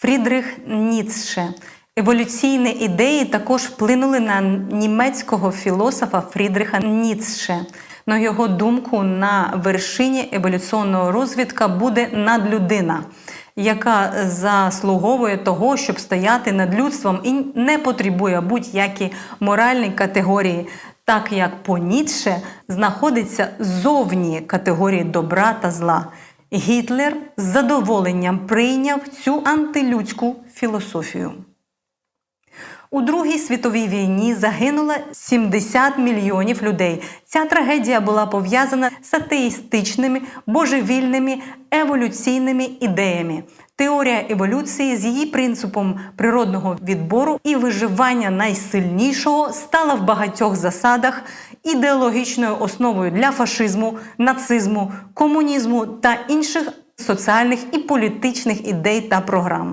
Фрідрих Ніцше. Еволюційні ідеї також вплинули на німецького філософа Фрідриха Ніцше. На його думку, на вершині еволюційного розвитка буде надлюдина, яка заслуговує того, щоб стояти над людством і не потребує будь-які моральні категорії, так як по Ніцше знаходиться зовні категорії добра та зла. Гітлер з задоволенням прийняв цю антилюдську філософію. У Другій світовій війні загинуло 70 мільйонів людей. Ця трагедія була пов'язана з атеїстичними, божевільними еволюційними ідеями. Теорія еволюції з її принципом природного відбору і виживання найсильнішого стала в багатьох засадах ідеологічною основою для фашизму, нацизму, комунізму та інших соціальних і політичних ідей та програм.